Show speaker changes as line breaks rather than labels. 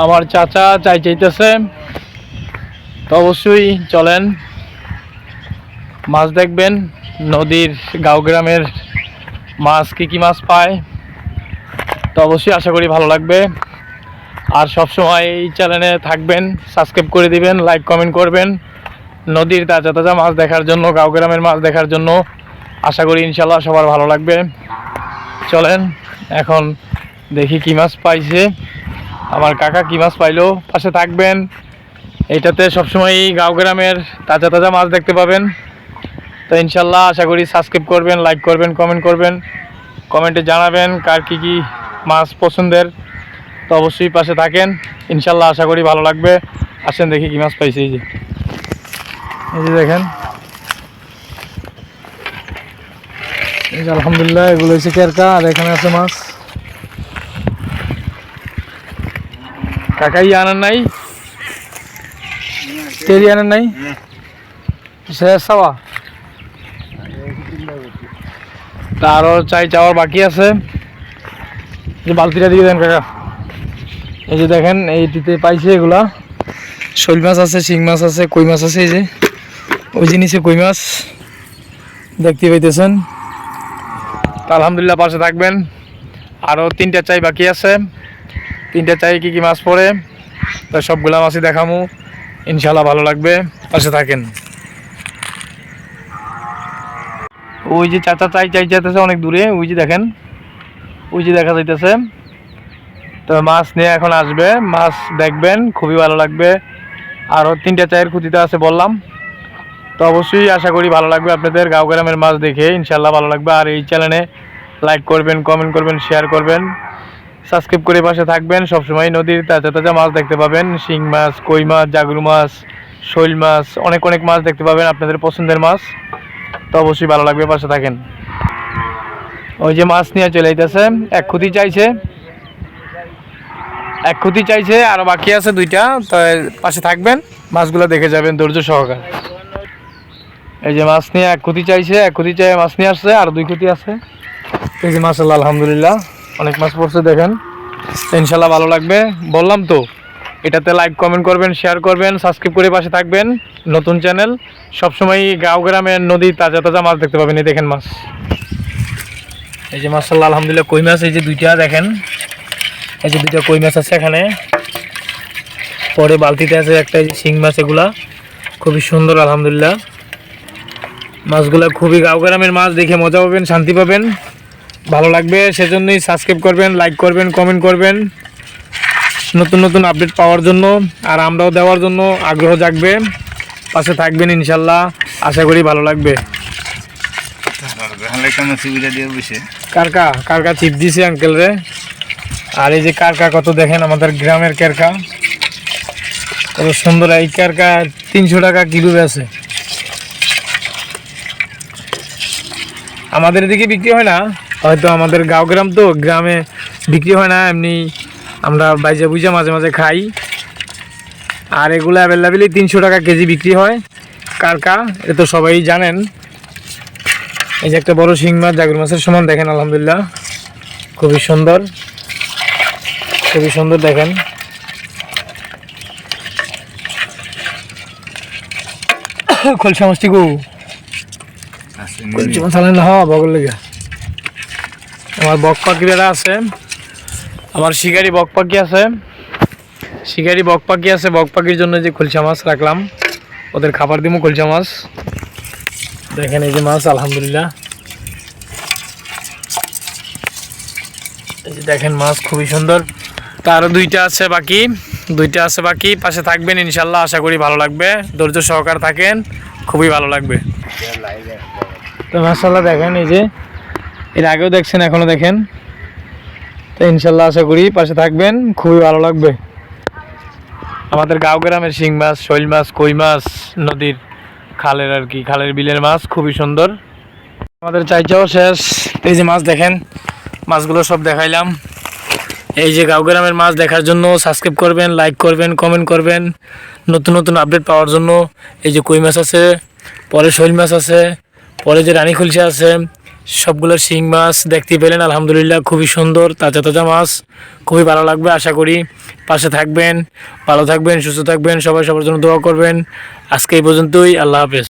আমার চাচা চাই চাইতেছে তো অবশ্যই চলেন। মাছ দেখবেন, নদীর, গাঁও গ্রামের মাছ কী কী মাছ পায়। তো অবশ্যই আশা করি ভালো লাগবে। আর সবসময় এই চ্যানেলে থাকবেন সাবস্ক্রাইব করে দিবেন লাইক কমেন্ট করবেন। নদীর তাজা তাজা মাছ দেখার জন্য, গাঁও গ্রামের মাছ দেখার জন্য আশা করি ইনশাল্লাহ সবার ভালো লাগবে। চলেন, এখন দেখি কী মাছ পাইছে। আমার কাকা কী মাছ পাইলো? পাশে থাকবেন। এইটাতে সবসময় গাঁও গ্রামের তাজা তাজা মাছ দেখতে পাবেন। তো ইনশাল্লাহ আশা করি সাবস্ক্রাইব করবেন লাইক করবেন কমেন্ট করবেন। কমেন্টে জানাবেন কার কী কী মাছ পছন্দের। তো অবশ্যই পাশে থাকেন। ইনশাল্লাহ আশা করি ভালো লাগবে। আসেন দেখি কী মাছ পাইছি এই যে। এই যে দেখেন। এই যে আলহামদুলিল্লাহ, এগুলো হচ্ছে কেরকা, আর এখানে আছে মাছ। কাকাই আনার নাই? তেরি আনার নাই? শেষ সাওয়া তা আরও চাই চাওয়ার বাকি আছে। যে বালতিটা দিয়ে দেন কাকা। এই যে দেখেন, এইটিতে পাইছে এগুলা। শোল মাছ আছে, শিং মাছ আছে, কই মাছ আছে এই যে। ওই জিনিসে কই মাছ। দেখতে পাইতেছেন। তা আলহামদুলিল্লাহ পাশে থাকবেন। আরও তিনটা চাই বাকি আছে। তিনটা চাই কি কি মাছ পড়ে, তো সবগুলা মাছই দেখামু। ইনশাল্লাহ ভালো লাগবে। পাশে থাকেন। ওই যে চাচা চাই চাই চাইতেছে অনেক দূরে, ওই যে দেখেন। ওই যে দেখা যাইতেছে। তো মাছ নিয়ে এখন আসবে। মাছ দেখবেন, খুবই ভালো লাগবে। আরও তিনটা চায়ের খুঁতিতে আছে বললাম। তো অবশ্যই আশা করি ভালো লাগবে আপনাদের। গাঁও গ্রামের মাছ দেখে ইনশাল্লাহ ভালো লাগবে। আর এই চ্যানেলে লাইক করবেন কমেন্ট করবেন শেয়ার করবেন। সাবস্ক্রাইব করে পাশে থাকবেন। সবসময় নদীর তাজা তাজা মাছ দেখতে পাবেন। শিং মাছ, কই মাছ, জাগরু মাছ, শৈল মাছ, অনেক অনেক মাছ দেখতে পাবেন আপনাদের পছন্দের মাছ। তো অবশ্যই ভালো লাগবে পাশে থাকেন। ওই যে মাছ নিয়ে চলে যাইতেছে এক খুঁতি চাইছে। এক খুঁতি চাইছে আরও বাকি আছে দুইটা। তো পাশে থাকবেন, মাছগুলো দেখে যাবেন ধৈর্য সহকার। এই যে মাছ নিয়ে এক খুঁতি চাইছে, এক খুঁতি চাই মাছ নিয়ে আসছে, আর দুই খুঁতি আছে। এই যে মাসাল্লাহ আলহামদুলিল্লাহ। অনেক মাছ পড়ছে, দেখেন। ইনশাল্লাহ ভালো লাগবে। বললাম তো, এটাতে লাইক কমেন্ট করবেন শেয়ার করবেন সাবস্ক্রাইব করে পাশে থাকবেন। নতুন চ্যানেল সবসময় গাঁও গ্রামের নদী, তাজা তাজা মাছ দেখতে পাবেন, এই দেখেন মাছ। এই যে মাসাল্লাহ আলহামদুলিল্লাহ, কই মাছ? এই যে দুইটা, দেখেন। এই যে দুইটা কই মাছ আছে এখানে। পরে বালতিতে আছে একটা শিং মাছ, এগুলা। খুবই সুন্দর, আলহামদুলিল্লাহ। মাছগুলা খুবই গাঁও গ্রামের মাছ, দেখে মজা পাবেন, শান্তি পাবেন। ভালো লাগবে সেজন্যই সাবস্ক্রাইব করবেন লাইক করবেন কমেন্ট করবেন। নতুন নতুন আপডেট পাওয়ার জন্য আর আমরাও দেওয়ার জন্য আগ্রহ জাগবে। পাশে থাকবেন ইনশাল্লাহ আশা করি ভালো লাগবে। কারকা কারকা চিপ দিছে আঙ্কেল রে। আর এই যে কারকা কত দেখেন আমাদের গ্রামের কারকা কত সুন্দর এই কারকা তিনশো টাকা কিলো আছে আমাদের এদিকে বিক্রি হয় না? হয়তো আমাদের গাঁও গ্রাম তো গ্রামে বিক্রি হয় না এমনি আমরা বাইজা বুঝা মাঝে মাঝে খাই। আর এগুলো অ্যাভেলেবেলই তিনশো টাকা কেজি বিক্রি হয় কারকা এটা তো সবাই জানেন। এই যে একটা বড় শিং মাছ জাগর মাছের সমান দেখেন আলহামদুলিল্লাহ। খুবই সুন্দর। খুবই সুন্দর দেখেন। খোলসা মাছটি গো। খোলসা মাছ হওয়া বগল লেগে। আমার বক পাখিরা আছে। আমার শিকারি বক পাখি আছে। শিকারি বক পাখি আছে, বক পাখির জন্য যে খোলসা মাছ রাখলাম, ওদের খাবার দিব খোলসা মাছ। দেখেন এই যে মাছ, আলহামদুলিল্লাহ। এই যে দেখেন মাছ, খুবই সুন্দর। তারও দুইটা আছে বাকি। দুইটা আছে বাকি, পাশে থাকবেন, ইনশাল্লাহ আশা করি ভালো লাগবে। ধৈর্য সহকার থাকেন, খুবই ভালো লাগবে। তো মাসাল্লাহ দেখেন এই যে এর আগেও দেখছেন এখনও দেখেন। তো ইনশাল্লাহ আশা করি পাশে থাকবেন, খুবই ভালো লাগবে। আমাদের গাঁও গ্রামের শিং মাছ, শৈল মাছ, কই মাছ, নদীর খালের আর কি, খালের বিলের মাছ খুবই সুন্দর। আমাদের চাইচাও শেষ। এই যে মাছ দেখেন, মাছগুলো সব দেখাইলাম। এই যে গাঁও গ্রামের মাছ দেখার জন্য সাবস্ক্রাইব করবেন লাইক করবেন কমেন্ট করবেন। নতুন নতুন আপডেট পাওয়ার জন্য। এই যে কই মাছ আছে, পরে শৈল মাছ আছে, পরে যে রানী খুলসা আছে সবগুলো শিং মাছ দেখতে পেলেন, আলহামদুলিল্লাহ খুবই সুন্দর, তাজা তাজা মাছ, খুবই ভালো লাগবে, আশা করি। পাশে থাকবেন, ভালো থাকবেন, সুস্থ থাকবেন, সবাই সবার জন্য দোয়া করবেন। আজকে এই পর্যন্তই, আল্লাহ হাফেজ।